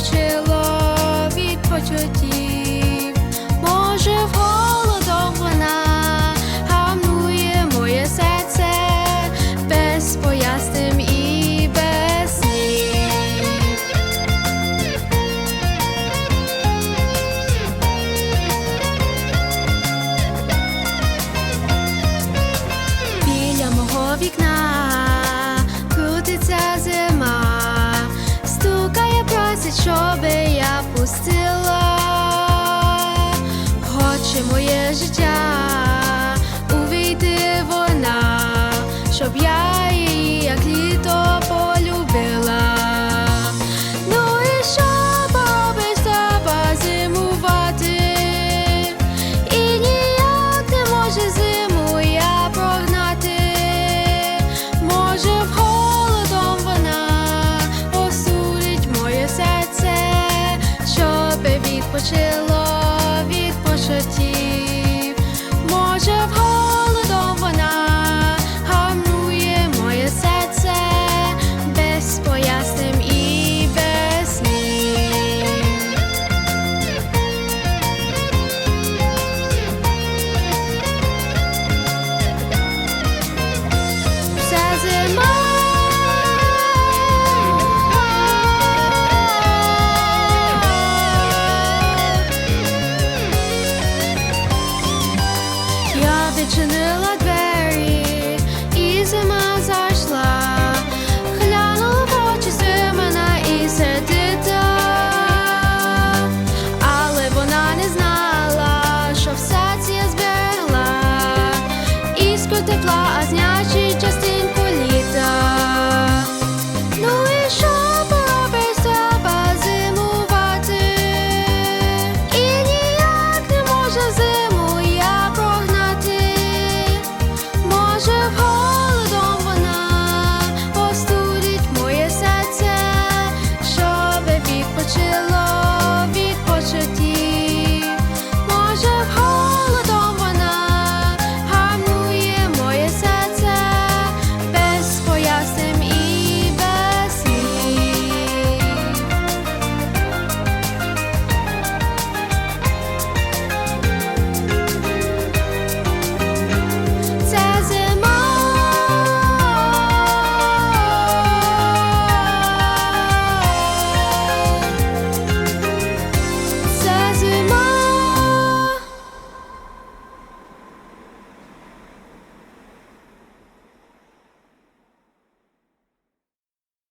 почало від почуттів. просить, щоби я пустила, хоче моє життя. chill.